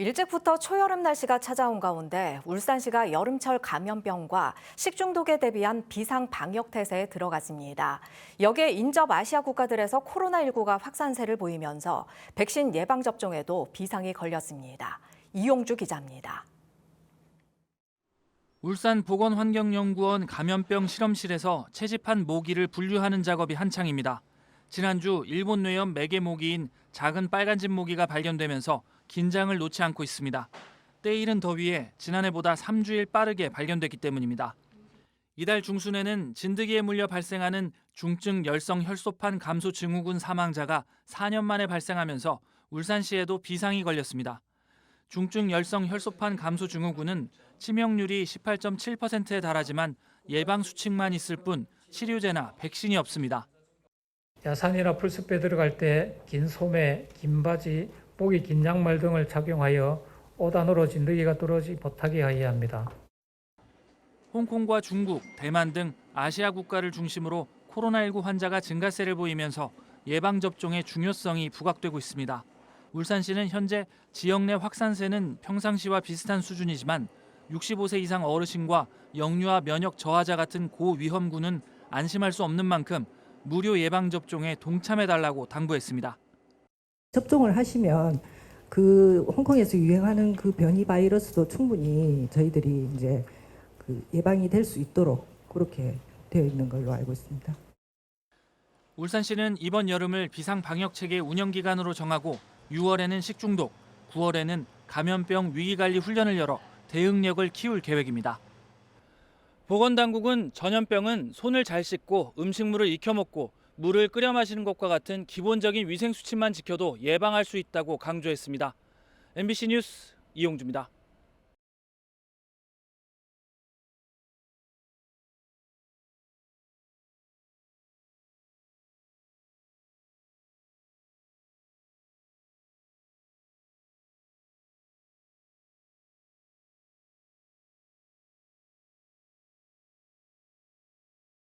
일찍부터 초여름 날씨가 찾아온 가운데 울산시가 여름철 감염병과 식중독에 대비한 비상 방역 태세에 들어갔습니다. 여기에 인접 아시아 국가들에서 코로나19가 확산세를 보이면서 백신 예방 접종에도 비상이 걸렸습니다. 이용주 기자입니다. 울산 보건환경연구원 감염병 실험실에서 채집한 모기를 분류하는 작업이 한창입니다. 지난주 일본 뇌염 매개 모기인 작은 빨간집 모기가 발견되면서 긴장을 놓지 않고 있습니다. 때이른 더위에 지난해보다 3주일 빠르게 발견됐기 때문입니다. 이달 중순에는 진드기에 물려 발생하는 중증 열성 혈소판 감소 증후군 사망자가 4년 만에 발생하면서 울산시에도 비상이 걸렸습니다. 중증 열성 혈소판 감소 증후군은 치명률이 18.7%에 달하지만 예방 수칙만 있을 뿐 치료제나 백신이 없습니다. 야산이나 풀숲에 들어갈 때 긴 소매, 긴 바지, 목이 긴 양말 등을 착용하여 5단으로 진드기가 들어오지 못하게 해야 합니다. 홍콩과 중국, 대만 등 아시아 국가를 중심으로 코로나19 환자가 증가세를 보이면서 예방 접종의 중요성이 부각되고 있습니다. 울산시는 현재 지역 내 확산세는 평상시와 비슷한 수준이지만 65세 이상 어르신과 영유아 면역 저하자 같은 고위험군은 안심할 수 없는 만큼 무료 예방 접종에 동참해 달라고 당부했습니다. 접종을 하시면 그 홍콩에서 유행하는 그 변이 바이러스도 충분히 저희들이 이제 그 예방이 될 수 있도록 그렇게 되어 있는 걸로 알고 있습니다. 울산시는 이번 여름을 비상 방역 체계 운영 기간으로 정하고 6월에는 식중독, 9월에는 감염병 위기 관리 훈련을 열어 대응력을 키울 계획입니다. 보건당국은 전염병은 손을 잘 씻고 음식물을 익혀 먹고 물을 끓여 마시는 것과 같은 기본적인 위생 수칙만 지켜도 예방할 수 있다고 강조했습니다. MBC 뉴스 이용주입니다.